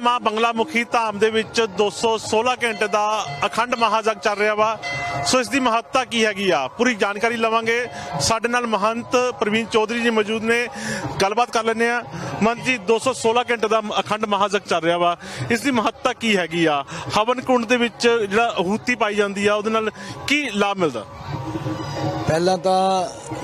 ਮਾਂ ਬੰਗਲਾ ਮੁਖੀ ਧਾਮ ਦੇ ਵਿੱਚ 216 ਘੰਟੇ ਦਾ ਅਖੰਡ ਮਹਾਜਗ ਚੱਲ ਰਿਹਾ ਵਾ। ਸੋ ਇਸ ਦੀ ਮਹੱਤਤਾ ਕੀ ਹੈਗੀ ਆ? ਪੂਰੀ ਜਾਣਕਾਰੀ ਲਵਾਂਗੇ। ਸਾਡੇ ਨਾਲ ਮਹੰਤ ਪ੍ਰਵੀਨ ਚੌਧਰੀ ਜੀ ਮੌਜੂਦ ਨੇ। ਗੱਲਬਾਤ ਕਰ ਲੈਂਦੇ ਆ ਮਹੰਤ ਜੀ 216 ਘੰਟੇ ਦਾ ਅਖੰਡ ਮਹਾਜਗ ਚੱਲ ਰਿਹਾ ਵਾ। ਇਸ ਦੀ ਮਹੱਤਤਾ ਕੀ ਹੈਗੀ ਆ? ਹਵਨ ਕੁੰਡ ਦੇ ਵਿੱਚ ਜਿਹੜਾ ਹੂਤੀ ਪਾਈ ਜਾਂਦੀ ਆ, ਉਹਦੇ ਨਾਲ ਕੀ ਲਾਭ ਮਿਲਦਾ? ਪਹਿਲਾਂ ਤਾਂ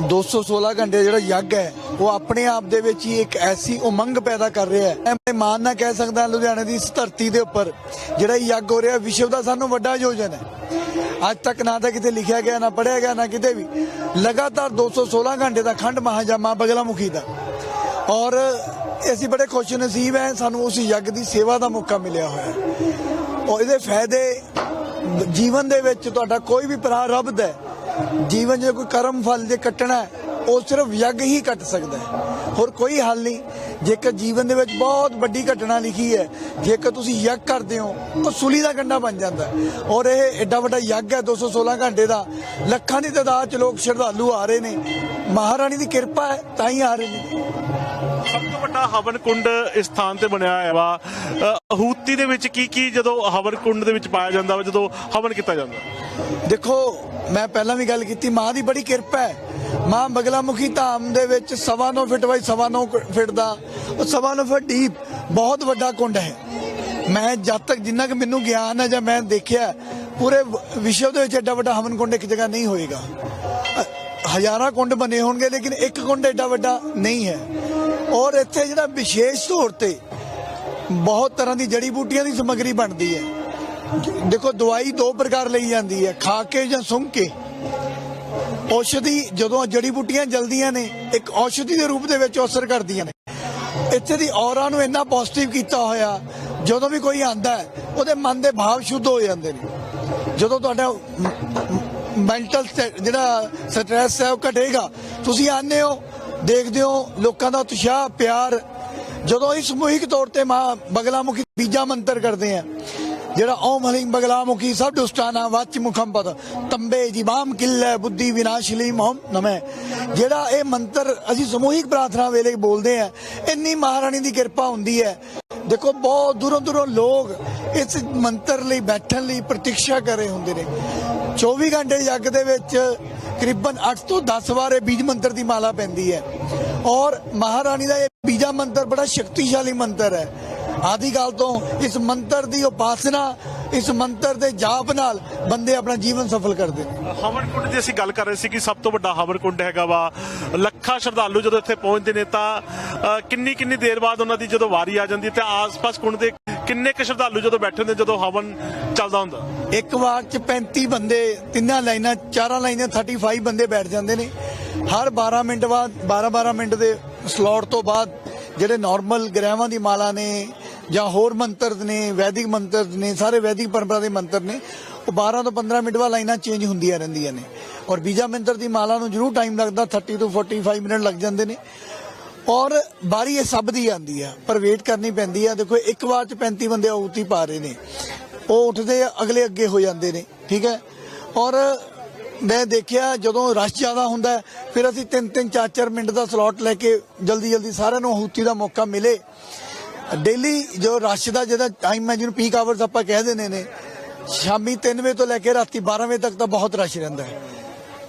216 ਘੰਟੇ ਜਿਹੜਾ ਯੱਗ ਹੈ, ਉਹ ਆਪਣੇ ਆਪ ਦੇ ਵਿੱਚ ਹੀ ਇੱਕ ਐਸੀ ਉਮੰਗ ਪੈਦਾ ਕਰ ਰਿਹਾ ਹੈ। ਮੈਂ ਮਾਨ ਨਾ ਕਹਿ ਸਕਦਾ ਲੁਧਿਆਣੇ ਦੀ ਇਸ ਧਰਤੀ ਦੇ ਉੱਪਰ ਜਿਹੜਾ ਯੱਗ ਹੋ ਰਿਹਾ, ਵਿਸ਼ਵ ਦਾ ਸਾਨੂੰ ਵੱਡਾ ਆਯੋਜਨ ਹੈ। ਅੱਜ ਤੱਕ ਨਾ ਤਾਂ ਕਿਤੇ ਲਿਖਿਆ ਗਿਆ, ਨਾ ਪੜਿਆ ਗਿਆ, ਨਾ ਕਿਤੇ ਵੀ। ਲਗਾਤਾਰ 216 ਘੰਟੇ ਦਾ ਖੰਡ ਮਹਾਜਮਾ ਬਗਲਾਮੁਖੀ ਦਾ। ਔਰ ਅਸੀਂ ਬੜੇ ਖੁਸ਼ ਨਸੀਬ ਹੈ, ਸਾਨੂੰ ਉਸ ਯੱਗ ਦੀ ਸੇਵਾ ਦਾ ਮੌਕਾ ਮਿਲਿਆ ਹੋਇਆ ਹੈ। ਔਰ ਇਹਦੇ ਫਾਇਦੇ ਜੀਵਨ ਦੇ ਵਿੱਚ ਤੁਹਾਡਾ ਕੋਈ ਵੀ ਪ੍ਰਾਰਬਧ ਹੈ ਜੀਵਨ 'ਚ ਕੋਈ ਕਰਮ ਫਲ ਜੇ ਕੱਟਣਾ ਉਹ ਸਿਰਫ ਯੱਗ ਹੀ ਕੱਟ ਸਕਦਾ ਹੈ। ਹੋਰ ਕੋਈ ਹੱਲ ਨਹੀਂ। ਜੇਕਰ ਜੀਵਨ ਦੇ ਵਿੱਚ ਬਹੁਤ ਵੱਡੀ ਘਟਨਾ ਲਿਖੀ ਹੈ, ਜੇਕਰ ਤੁਸੀਂ ਯੱਗ ਕਰਦੇ ਹੋ ਉਹ ਸੁਲੀ ਦਾ ਕੰਡਾ ਬਣ ਜਾਂਦਾ ਔਰ ਇਹ ਐਡਾ ਵੱਡਾ ਯੱਗ ਹੈ 216 ਘੰਟੇ ਦਾ। ਲੱਖਾਂ ਦੀ ਤਾਦਾਦ 'ਚ ਲੋਕ ਸ਼ਰਧਾਲੂ ਆ ਰਹੇ ਨੇ। ਮਹਾਰਾਣੀ ਦੀ ਕਿਰਪਾ ਹੈ, ਤਾਂ ਹੀ ਆ ਰਹੇ ਨੇ। ਸਭ ਤੋਂ ਵੱਡਾ ਹਵਨ ਕੁੰਡ ਇਸ ਥਾਂ ਤੇ ਬਣਿਆ ਹੋਇਆ ਵਾ। ਅ, ਹੂਤੀ ਦੇ ਵਿੱਚ ਕੀ ਕੀ ਜਦੋਂ ਹਵਨ ਕੁੰਡ ਦੇ ਵਿੱਚ ਪਾਇਆ ਜਾਂਦਾ ਵਾ ਜਦੋਂ ਹਵਨ ਕੀਤਾ ਜਾਂਦਾ? ਦੇਖੋ ਮੈਂ ਪਹਿਲਾਂ ਵੀ ਗੱਲ ਕੀਤੀ ਮਾਂ ਦੀ ਬੜੀ ਕਿਰਪਾ ਹੈ। ਮਾਂ ਬਗਲਾਮੁਖੀ ਧਾਮ ਦੇ ਵਿੱਚ ਸਵਾ ਨੌ ਫਿਟ ਬਾਈ ਸਵਾ ਨੌ ਫਿਟ ਦਾ ਉਹ ਸਵਾ ਨੌ ਫਿਟ ਡੀਪ ਬਹੁਤ ਵੱਡਾ ਕੁੰਡ ਹੈ। ਮੈਂ ਜਦ ਤੱਕ ਜਿੰਨਾ ਕਿ ਮੈਨੂੰ ਗਿਆਨ ਹੈ ਜਾਂ ਮੈਂ ਦੇਖਿਆ ਪੂਰੇ ਵ- ਵਿਸ਼ਵ ਦੇ ਵਿੱਚ ਐਡਾ ਵੱਡਾ ਹਵਨ ਕੁੰਡ ਇੱਕ ਜਗ੍ਹਾ ਨਹੀਂ ਹੋਏਗਾ। ਅ- ਹਜ਼ਾਰਾਂ ਕੁੰਡ ਬਣੇ ਹੋਣਗੇ ਲੇਕਿਨ ਇੱਕ ਕੁੰਡ ਐਡਾ ਵੱਡਾ ਨਹੀਂ ਹੈ। ਔਰ ਇੱਥੇ ਜਿਹੜਾ ਵਿਸ਼ੇਸ਼ ਤੌਰ ਤੇ ਬਹੁਤ ਤਰ੍ਹਾਂ ਦੀ ਜੜੀ ਬੂਟੀਆਂ ਦੀ ਸਮੱਗਰੀ ਬਣਦੀ ਹੈ। ਦੇਖੋ, ਦਵਾਈ ਦੋ ਪ੍ਰਕਾਰ ਲਈ ਜਾਂਦੀ ਹੈ, ਖਾ ਕੇ ਜਾਂ ਸੁੰਘ ਕੇ। ਔਸ਼ਧੀ, ਜਦੋਂ ਜੜੀ ਬੂਟੀਆਂ ਜਲਦੀਆਂ ਨੇ, ਇੱਕ ਔਸ਼ਧੀ ਦੇ ਰੂਪ ਦੇ ਵਿੱਚ ਅਸਰ ਕਰਦੀਆਂ ਨੇ। ਇੱਥੇ ਦੀ ਔਰਾ ਨੂੰ ਇੰਨਾ ਪੋਜ਼ਿਟਿਵ ਕੀਤਾ ਹੋਇਆ, ਜਦੋਂ ਵੀ ਕੋਈ ਆਂਦਾ ਹੈ, ਉਹਦੇ ਮਨ ਦੇ ਭਾਵ ਸ਼ੁੱਧ ਹੋ ਜਾਂਦੇ ਨੇ। ਜਦੋਂ ਤੁਹਾਡਾ ਮੈਂਟਲ ਜਿਹੜਾ ਸਟ੍ਰੈਸ ਹੈ ਉਹ ਘਟੇਗਾ, ਤੁਸੀਂ ਆਨੇ ਹੋ ਦੇਖਦੇ ਹੋ ਲੋਕਾਂ ਦਾ ਉਤਸ਼ਾਹ, ਪਿਆਰ। ਜਦੋਂ ਇਸ ਸਮੂਹਿਕ ਤੌਰ ਤੇ ਮਾਂ ਬਗਲਾਮੁਖੀ ਬੀਜਾ ਮੰਤਰ ਕਰਦੇ ਆ, ਜਿਹੜਾ ਓਮ ਹਲੀਮ ਬਗਲਾਮੁਖੀ ਸਭ ਦੁਸ਼ਟਾਨਾ ਵਾਚ ਮੁਖਮ ਪਦ, ਤੰਬੇ ਜੀਵਾਮ ਕਿੱਲੇ ਬੁੱਧੀ ਵਿਨਾਸ਼ਲੀ ਮੋਮ ਨਮੈ ਜਿਹੜਾ ਇਹ ਮੰਤਰ ਅਸੀਂ ਸਮੂਹਿਕ ਪ੍ਰਾਰਥਨਾ ਵੇਲੇ ਬੋਲਦੇ ਆ, ਇੰਨੀ ਮਹਾਰਾਣੀ ਦੀ ਕਿਰਪਾ ਹੁੰਦੀ ਹੈ। ਦੇਖੋ, ਬਹੁਤ ਦੂਰੋਂ ਦੂਰੋਂ ਲੋਕ ਇਸ ਮੰਤਰ ਲਈ ਬੈਠਣ ਲਈ ਪ੍ਰਤੀક્ષਾ ਕਰ ਰਹੇ ਹੁੰਦੇ ਨੇ। 24 ਘੰਟੇ ਯੱਗ ਦੇ ਵਿੱਚ ਕਰੀਬਨ 8 ਤੋਂ 10 ਵਾਰ ਇਹ ਬੀਜ ਮੰਤਰ ਦੀ ਮਾਲਾ ਪੈਂਦੀ ਹੈ। ਔਰ ਮਹਾਰਾਣੀ ਦਾ ਇਹ ਬੀਜਾ ਮੰਤਰ ਬੜਾ ਸ਼ਕਤੀਸ਼ਾਲੀ ਮੰਤਰ ਹੈ। ਆਦਿ ਕਾਲ ਤੋਂ ਇਸ ਮੰਤਰ ਦੀ ਉਪਾਸਨਾ, ਇਸ ਮੰਤਰ ਦੇ ਜਾਪ ਨਾਲ ਬੰਦੇ ਆਪਣਾ ਜੀਵਨ ਸਫਲ ਕਰਦੇ ਨੇ। ਹਵਨਕੁੰਡ ਦੀ ਅਸੀਂ ਗੱਲ ਕਰ ਰਹੇ ਸੀ ਕਿ ਸਭ ਤੋਂ ਵੱਡਾ ਹਵਨਕੁੰਡ ਹੈਗਾ ਵਾ। ਲੱਖਾਂ ਸ਼ਰਧਾਲੂ ਜਦੋਂ ਇੱਥੇ ਪਹੁੰਚਦੇ ਨੇ ਤਾਂ ਕਿੰਨੀ ਕਿੰਨੀ ਦੇਰ ਬਾਅਦ ਉਹਨਾਂ ਦੀ ਜਦੋਂ ਵਾਰੀ ਆ ਜਾਂਦੀ ਤੇ ਆਸ-ਪਾਸ ਕੁੰਡ ਦੇ ਕਿੰਨੇ ਕੁ ਸ਼ਰਧਾਲੂ ਜਦੋਂ ਬੈਠੇ ਹੁੰਦੇ, ਜਦੋਂ ਹਵਨ ਚੱਲਦਾ ਹੁੰਦਾ? ਇੱਕ ਵਾਰ ਚ 35 ਬੰਦੇ, ਤਿੰਨਾਂ ਲਾਈਨਾਂ, ਚਾਰਾਂ ਲਾਈਨਾਂ 35 ਬੰਦੇ ਬੈਠ ਜਾਂਦੇ ਨੇ। ਹਰ 12 ਮਿੰਟ ਬਾਅਦ 12 12 ਮਿੰਟ ਦੇ ਸਲੋਟ ਤੋਂ ਬਾਅਦ ਜਿਹੜੇ ਨਾਰਮਲ ਗ੍ਰਹਿਵਾਂ ਦੀ ਮਾਲਾ ਨੇ ਜਾਂ ਹੋਰ ਮੰਤਰ ਨੇ, ਵੈਦਿਕ ਮੰਤਰ ਨੇ, ਸਾਰੇ ਵੈਦਿਕ ਪਰੰਪਰਾ ਦੇ ਮੰਤਰ ਨੇ, ਉਹ 12 ਤੋਂ 15 ਮਿੰਟ ਬਾਅਦ ਲਾਈਨਾਂ ਚੇਂਜ ਹੁੰਦੀਆਂ ਰਹਿੰਦੀਆਂ ਨੇ। ਔਰ ਬੀਜਾ ਮੰਤਰ ਦੀ ਮਾਲਾ ਨੂੰ ਜ਼ਰੂਰ ਟਾਈਮ ਲੱਗਦਾ 30 ਤੋਂ 45 ਮਿੰਟ ਲੱਗ ਜਾਂਦੇ ਨੇ। ਔਰ ਬਾਰੀ ਇਹ ਸਭ ਦੀ ਆਂਦੀ ਆ, ਪਰ ਵੇਟ ਕਰਨੀ ਪੈਂਦੀ ਆ। ਦੇਖੋ, ਇੱਕ ਵਾਰ ਚ 35 ਬੰਦੇ ਆਉਤੀ ਪਾ ਰਹੇ ਨੇ। ਉਹ ਉੱਠਦੇ ਅਗਲੇ ਅੱਗੇ ਹੋ ਜਾਂਦੇ ਨੇ, ਠੀਕ ਹੈ? ਔਰ ਮੈਂ ਦੇਖਿਆ, ਜਦੋਂ ਰਸ਼ ਜ਼ਿਆਦਾ ਹੁੰਦਾ, ਫਿਰ ਅਸੀਂ 3-3 4-4 ਮਿੰਟ ਦਾ ਸਲੋਟ ਲੈ ਕੇ ਜਲਦੀ ਜਲਦੀ ਸਾਰਿਆਂ ਨੂੰ ਆਹੂਤੀ ਦਾ ਮੌਕਾ ਮਿਲੇ। ਡੇਲੀ ਜੋ ਰਸ਼ ਦਾ, ਜਿਹਦਾ ਟਾਈਮ ਹੈ, ਜਿਹਨੂੰ ਪੀਕ ਆਵਰਸ ਆਪਾਂ ਕਹਿ ਦਿੰਦੇ ਨੇ, ਸ਼ਾਮੀ 3 ਵਜੇ ਤੋਂ ਲੈ ਕੇ ਰਾਤੀ 12 ਵਜੇ ਤੱਕ ਤਾਂ ਬਹੁਤ ਰਸ਼ ਰਹਿੰਦਾ ਹੈ।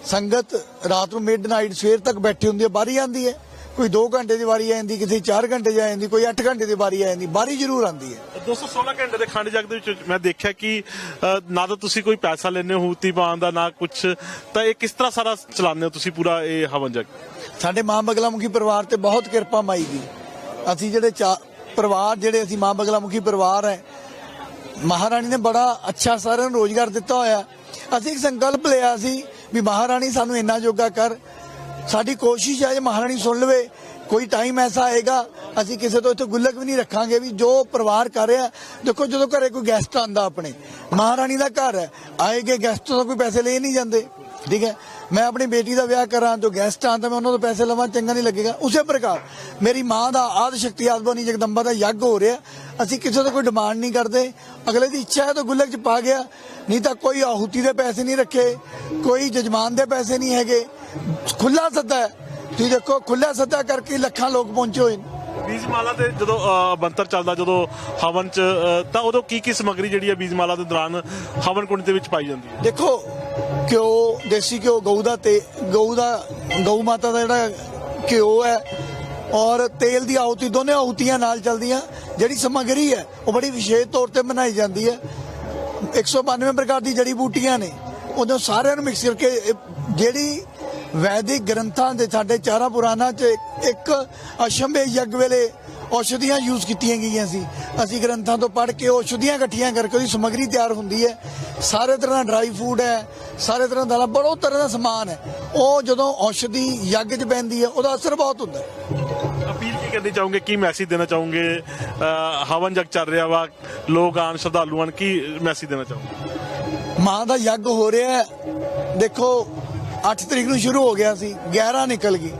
ਸੰਗਤ ਰਾਤ ਨੂੰ ਮਿਡਨਾਈਟ ਸਵੇਰ ਤੱਕ ਬੈਠੀ ਹੁੰਦੀ ਹੈ, ਬਾਰੀ ਆਂਦੀ ਹੈ। ਕੋਈ 2 ਘੰਟੇ ਦੀ ਵਾਰੀ ਆ ਜਾਂਦੀ ਕਿਸੇ 4 ਘੰਟੇ ਦੀ ਆ ਜਾਂਦੀ ਕੋਈ 8 ਘੰਟੇ ਦੀ ਵਾਰੀ ਆ ਜਾਂਦੀ ਬਾਰੀ ਜ਼ਰੂਰ ਆਂਦੀ ਹੈ। 216 ਘੰਟੇ ਦੇ ਖੰਡ ਜਗ ਦੇ ਵਿੱਚ ਮੈਂ ਦੇਖਿਆ ਕਿ ਅ, ਨਾ ਤਾਂ ਤੁਸੀਂ ਕੋਈ ਪੈਸਾ ਲੈਣੇ ਹੋ ਹੂਤੀ ਪਾਉਣ ਦਾ ਨਾ ਕੁਝ ਤਾਂ ਇਹ ਕਿਸ ਤਰ੍ਹਾਂ ਸਾਰਾ ਚਲਾਉਂਦੇ ਹੋ ਤੁਸੀਂ ਪੂਰਾ ਇਹ ਹਵਨ ਜਗ? ਸਾਡੇ ਮਾਂ ਬਗਲਾਮੁਖੀ ਪਰਿਵਾਰ ਤੇ ਬਹੁਤ ਕਿਰਪਾ ਮਾਈ ਦੀ। ਅਸੀਂ ਜਿਹੜੇ ਚਾ- ਪਰਿਵਾਰ ਜਿਹੜੇ ਅਸੀਂ ਮਾਂ ਬਗਲਾਮੁਖੀ ਪਰਿਵਾਰ ਹੈ ਮਹਾਰਾਣੀ ਨੇ ਬੜਾ ਅੱਛਾ ਸਾਰਿਆਂ ਨੂੰ ਰੋਜ਼ਗਾਰ ਦਿੱਤਾ ਹੋਇਆ। ਅਸੀਂ ਇੱਕ ਸੰਕਲਪ ਲਿਆ ਸੀ ਵੀ ਮਹਾਰਾਣੀ ਸਾਨੂੰ ਇੰਨਾ ਜੋਗਾ ਕਰ ਸਾਡੀ ਕੋਸ਼ਿਸ਼ ਹੈ ਜੇ ਮਹਾਰਾਣੀ ਸੁਣ ਲਵੇ, ਕੋਈ ਟਾਈਮ ਐਸਾ ਆਏਗਾ, ਅਸੀਂ ਕਿਸੇ ਤੋਂ ਇੱਥੇ ਗੁੱਲਕ ਵੀ ਨਹੀਂ ਰੱਖਾਂਗੇ ਵੀ ਜੋ ਪਰਿਵਾਰ ਕਰ ਰਿਹਾ, ਦੇਖੋ ਜਦੋਂ ਘਰੇ ਕੋਈ ਗੈਸਟ ਆਂਦਾ ਆਪਣੇ, ਮਹਾਰਾਣੀ ਦਾ ਘਰ ਹੈ ਆਏਗੇ ਗੈਸਟ ਤੋਂ ਕੋਈ ਪੈਸੇ ਲਏ ਨਹੀਂ ਜਾਂਦੇ, ਠੀਕ ਹੈ? ਮੈਂ ਆਪਣੀ ਬੇਟੀ ਦਾ ਵਿਆਹ ਕਰਾਂ, ਜੋ ਗੈਸਟ ਆਂਦਾ ਮੈਂ ਉਹਨਾਂ ਤੋਂ ਪੈਸੇ ਲਵਾਂ, ਚੰਗਾ ਨਹੀਂ ਲੱਗੇਗਾ। ਉਸੇ ਪ੍ਰਕਾਰ, ਮੇਰੀ ਮਾਂ ਦਾ ਆਦ ਸ਼ਕਤੀ ਆਦਬਨੀ ਜਗਦੰਬਾ ਦਾ ਯੱਗ ਹੋ ਰਿਹਾ ਅਸੀਂ ਕਿਸੇ ਤੋਂ ਕੋਈ ਡਿਮਾਂਡ ਨਹੀਂ ਕਰਦੇ। ਅਗਲੇ ਦੀ ਇੱਛਾ ਹੈ ਤਾਂ ਗੁੱਲਕ ਚ ਪਾ ਗਿਆ। ਨਹੀਂ ਤਾਂ ਕੋਈ ਆਹੂਤੀ ਦੇ ਪੈਸੇ ਨਹੀਂ ਰੱਖੇ ਕੋਈ ਜਜਮਾਨ ਦੇ ਪੈਸੇ ਨਹੀਂ ਹੈਗੇ। ਖੁੱਲਾ ਸੱਦਾ ਹੈ। ਤੁਸੀਂ ਦੇਖੋ ਖੁੱਲਾ ਸੱਦਾ ਕਰਕੇ ਲੱਖਾਂ ਲੋਕ ਪਹੁੰਚੇ ਹੋਏ ਨੇ। ਬੀਜਮਾਲਾ ਤੇ ਜਦੋਂ ਬੰਤਰ ਚੱਲਦਾ ਜਦੋਂ ਹਵਨ ਚ ਤਾਂ ਉਦੋਂ ਕੀ ਕੀ ਸਮੱਗਰੀ ਜਿਹੜੀ ਹੈ ਬੀਜਮਾਲਾ ਦੇ ਦੌਰਾਨ ਹਵਨ ਕੁੰਡ ਦੇ ਵਿੱਚ ਪਾਈ ਜਾਂਦੀ ਹੈ? ਦੇਖੋ ਘਿਓ ਦੇਸੀ ਘਿਓ ਗਊ ਦਾ ਤੇ ਗਊ ਦਾ ਗਊ ਮਾਤਾ ਦਾ ਜਿਹੜਾ ਘਿਓ ਹੈ ਔਰ ਤੇਲ ਦੀ ਆਉਤੀ, ਦੋਨੇ ਆਉਤੀਆਂ ਨਾਲ ਚੱਲਦੀਆਂ। ਜਿਹੜੀ ਸਮੱਗਰੀ ਹੈ, ਉਹ ਬੜੀ ਵਿਸ਼ੇਸ਼ ਤੌਰ ਤੇ ਬਣਾਈ ਜਾਂਦੀ ਹੈ। 192 ਪ੍ਰਕਾਰ ਦੀ ਜੜੀ ਬੂਟੀਆਂ ਨੇ। ਉਹਦੋਂ ਸਾਰਿਆਂ ਨੂੰ ਮਿਕਸ ਕਰਕੇ ਜਿਹੜੀ ਵੈਦਿਕ ਗ੍ਰੰਥਾਂ ਦੇ ਸਾਡੇ ਚਾਰਾਂ ਪੁਰਾਣਾ ਚ ਇੱਕ ਅਸ਼ੰਭੇ ਯੱਗ ਵੇਲੇ ਔਸ਼ਧੀਆਂ ਯੂਜ਼ ਕੀਤੀਆਂ ਗਈਆਂ ਸੀ। ਅਸੀਂ ਗ੍ਰੰਥਾਂ ਤੋਂ ਪੜ੍ਹ ਕੇ ਔਸ਼ਧੀਆਂ ਇਕੱਠੀਆਂ ਕਰਕੇ ਉਹਦੀ ਸਮੱਗਰੀ ਤਿਆਰ ਹੁੰਦੀ ਹੈ। ਸਾਰੇ ਤਰ੍ਹਾਂ ਡਰਾਈ ਫੂਡ ਹੈ, ਸਾਰੇ ਤਰ੍ਹਾਂ ਦਾ ਬੜੋ ਤਰ੍ਹਾਂ ਦਾ ਸਮਾਨ ਹੈ। ਉਹ ਜਦੋਂ ਔਸ਼ਧੀ ਯੱਗ 'ਚ ਪੈਂਦੀ ਹੈ, ਉਹਦਾ ਅਸਰ ਬਹੁਤ ਹੁੰਦਾ ਹੈ। ਕਰਨੀ ਚਾਹੋਗੇ? ਕੀ ਮੈਸੇਜ ਦੇਣਾ ਚਾਹੋਗੇ? ਹਵਨ ਜਗ ਚੱਲ ਰਿਹਾ ਵਾ। ਲੋਕ ਆਣ ਸ਼ਰਧਾਲੂ ਕੀ ਮੈਸੇਜ ਦੇਣਾ ਚਾਹੋਗੇ? ਮਾਂ ਦਾ ਯੱਗ ਹੋ ਰਿਹਾ ਦੇਖੋ 8 ਤਰੀਕ ਨੂੰ ਸ਼ੁਰੂ ਹੋ ਗਿਆ ਸੀ। 11 ਨਿਕਲ ਗਈ।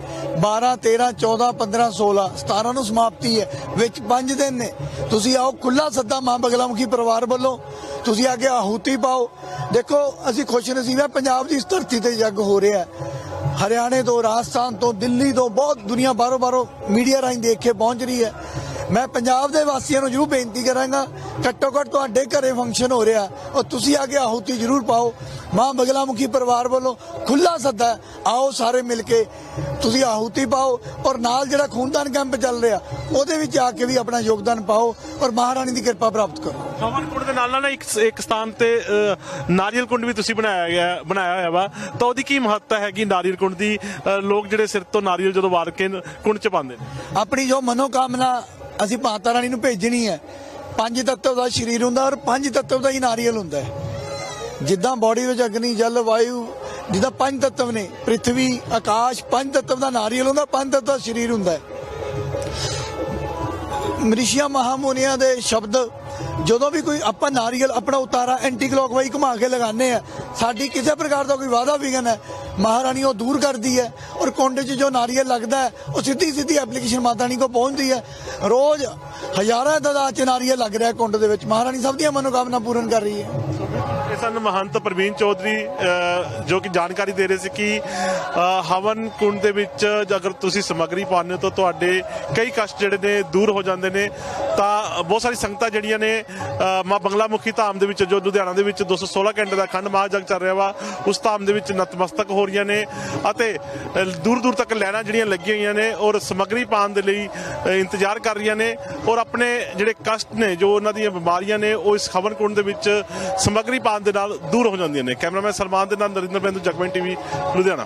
12 13 14 15 16 17 ਨੂੰ ਸਮਾਪਤੀ ਹੈ। ਵਿੱਚ 5 ਦਿਨ ਨੇ। ਤੁਸੀਂ ਆਓ ਖੁੱਲਾ ਸੱਦਾ ਮਾਂ ਬਗਲਾਮੁਖੀ ਪਰਿਵਾਰ ਵੱਲੋਂ। ਤੁਸੀਂ ਆ ਕੇ ਆਹੂਤੀ ਪਾਓ। ਦੇਖੋ, ਅਸੀਂ ਖੁਸ਼ ਨਸੀਬ ਹੈ। ਪੰਜਾਬ ਦੀ ਇਸ ਧਰਤੀ ਤੇ ਯੱਗ ਹੋ ਰਿਹਾ ਹੈ। ਹਰਿਆਣੇ ਤੋਂ, ਰਾਜਸਥਾਨ ਤੋਂ, ਦਿੱਲੀ ਤੋਂ ਬਹੁਤ ਦੁਨੀਆ ਬਾਹਰੋਂ ਬਾਹਰੋਂ ਮੀਡੀਆ ਰਾਹੀਂ ਦੇਖ ਕੇ ਪਹੁੰਚ ਰਹੀ ਹੈ। ਮੈਂ ਪੰਜਾਬ ਦੇ ਵਾਸੀਆਂ ਨੂੰ ਜਰੂਰ ਬੇਨਤੀ ਕਰਾਂਗਾ ਘੱਟੋ ਘੱਟ ਤੁਹਾਡੇ ਘਰੇ ਫੰਕਸ਼ਨ ਹੋ ਰਿਹਾ ਉਹ ਤੁਸੀਂ ਆ ਕੇ ਆਹੂਤੀ ਜਰੂਰ ਪਾਓ। ਮਾਂ ਬਗਲਾਮੁਖੀ ਪਰਿਵਾਰ ਵੱਲੋਂ ਖੁੱਲਾ ਸੱਦਾ ਹੈ। ਆਓ ਸਾਰੇ ਮਿਲ ਕੇ ਤੁਸੀਂ ਆਹੂਤੀ ਪਾਓ ਔਰ ਨਾਲ ਜਿਹੜਾ ਖੂਨਦਾਨ ਕੈਂਪ ਚੱਲ ਰਿਹਾ ਉਹਦੇ ਵਿੱਚ ਆ ਕੇ ਵੀ ਆਪਣਾ ਯੋਗਦਾਨ ਪਾਓ ਔਰ ਮਹਾਰਾਣੀ ਦੀ ਕਿਰਪਾ ਪ੍ਰਾਪਤ ਕਰੋ। ਹਵਨ ਕੁੰਡ ਦੇ ਨਾਲ ਨਾਲ ਇੱਕ ਇੱਕ ਸਥਾਨ ਤੇ ਨਾਰੀਅਲ ਕੁੰਡ ਵੀ ਤੁਸੀਂ ਬਣਾਇਆ ਗਿਆ ਬਣਾਇਆ ਹੋਇਆ ਵਾ। ਤਾਂ ਉਹਦੀ ਕੀ ਮਹੱਤਤਾ ਹੈਗੀ ਨਾਰੀਅਲ ਕੁੰਡ ਦੀ ਲੋਕ ਜਿਹੜੇ ਸਿਰ ਤੋਂ ਨਾਰੀਅਲ ਜਦੋਂ ਵਾਰ ਕੇ ਕੁੰਡ ਚ ਪਾਉਂਦੇ ਨੇ। ਆਪਣੀ ਜੋ ਮਨੋਕਾਮਨਾ ਅਸੀਂ ਮਾਤਾ ਰਾਣੀ ਨੂੰ ਭੇਜਣੀ ਹੈ। ਪੰਜ ਤੱਤਵ ਦਾ ਸਰੀਰ ਹੁੰਦਾ ਔਰ ਪੰਜ ਤੱਤਵ ਦਾ ਹੀ ਨਾਰੀਅਲ ਹੁੰਦਾ ਹੈ। ਜਿੱਦਾਂ ਬਾਡੀ ਵਿੱਚ ਅਗਨੀ, ਜਲ, ਵਾਯੂ, ਜਿੱਦਾਂ ਪੰਜ ਤੱਤਵ ਨੇ ਪ੍ਰithvi ਆਕਾਸ਼, ਪੰਜ ਤੱਤਵ ਦਾ ਨਾਰੀਅਲ ਹੁੰਦਾ, ਪੰਜ ਤੱਤਵ ਦਾ ਸਰੀਰ ਹੁੰਦਾ ਹੈ। ਮ੍ਰਿਸ਼ੀਆਂ ਮਹਾਮੁਨੀਆਂ ਦੇ ਸ਼ਬਦ, ਜਦੋਂ ਵੀ ਕੋਈ ਆਪਾਂ ਨਾਰੀਅਲ ਆਪਣਾ ਉਤਾਰਾ ਐਂਟੀ ਕਲੌਕਵਾਈ ਘੁਮਾ ਕੇ ਲਗਾਉਂਦੇ ਆ ਸਾਡੀ ਕਿਸੇ ਪ੍ਰਕਾਰ ਦਾ ਕੋਈ ਵਾਅਦਾ ਵਿਗਨ ਹੈ ਮਹਾਰਾਣੀ ਉਹ ਦੂਰ ਕਰਦੀ ਹੈ ਔਰ ਕੁੰਡ 'ਚ ਜੋ ਨਾਰੀਅਲ ਲੱਗਦਾ ਹੈ, ਉਹ ਸਿੱਧੀ ਸਿੱਧੀ ਐਪਲੀਕੇਸ਼ਨ ਮਾਤਾ ਰਾਣੀ ਕੋ ਪਹੁੰਚਦੀ ਹੈ। ਰੋਜ਼ ਹਜ਼ਾਰਾਂ ਦਾ 'ਚ ਨਾਰੀਅਲ ਲੱਗ ਰਿਹਾ ਕੁੰਡ ਦੇ ਵਿੱਚ। ਮਹਾਰਾਣੀ ਸਭ ਦੀਆਂ ਮਨੋਕਾਮਨਾ ਪੂਰਨ ਕਰ ਰਹੀ ਹੈ। ਸਨ ਮਹੰਤ ਪ੍ਰਵੀਨ ਚੌਧਰੀ ਜੋ ਕਿ ਜਾਣਕਾਰੀ ਦੇ ਰਹੇ ਸੀ ਕਿ ਹਵਨ ਕੁੰਡ ਦੇ ਵਿੱਚ ਅਗਰ ਤੁਸੀਂ ਸਮੱਗਰੀ ਪਾਉਂਦੇ ਹੋ ਤਾਂ ਤੁਹਾਡੇ ਕਈ ਕਸ਼ਟ ਜਿਹੜੇ ਨੇ ਦੂਰ ਹੋ ਜਾਂਦੇ ਨੇ। ਤਾਂ ਬਹੁਤ ਸਾਰੀ ਸੰਗਤਾਂ ਜਿਹੜੀਆਂ ਨੇ ਅ, ਮਾਂ ਬੰਗਲਾ ਮੁਖੀ ਧਾਮ ਦੇ ਵਿੱਚ ਜੋ ਲੁਧਿਆਣਾ ਦੇ ਵਿੱਚ 216 ਘੰਟੇ ਦਾ ਅਖੰਡ ਮਹਾਜਗ ਚੱਲ ਰਿਹਾ ਵਾ ਉਸ ਧਾਮ ਦੇ ਵਿੱਚ ਨਤਮਸਤਕ ਹੋ ਰਹੀਆਂ ਨੇ ਅਤੇ ਦੂਰ ਦੂਰ ਤੱਕ ਲੈਣਾ ਜਿਹੜੀਆਂ ਲੱਗੀਆਂ ਹੋਈਆਂ ਨੇ ਔਰ ਸਮੱਗਰੀ ਪਾਉਣ ਦੇ ਲਈ ਇੰਤਜ਼ਾਰ ਕਰ ਰਹੀਆਂ ਨੇ ਔਰ ਆਪਣੇ ਜਿਹੜੇ ਕਸ਼ਟ ਨੇ ਜੋ ਉਹਨਾਂ ਦੀਆਂ ਬਿਮਾਰੀਆਂ ਨੇ ਉਹ ਇਸ ਹਵਨ ਕੁੰਡ ਦੇ ਵਿੱਚ ਸਮੱਗਰੀ ਪਾਉਣ ਦੇ ਨਾਲ ਦੂਰ ਹੋ ਜਾਂਦੀਆਂ ਨੇ। ਕੈਮਰਾਮੈਨ ਸਲਮਾਨ ਦੇ ਨਾਲ ਨਰਿੰਦਰ ਬਿੰਦੂ ਜਗਮਨ ਟੀਵੀ, ਲੁਧਿਆਣਾ।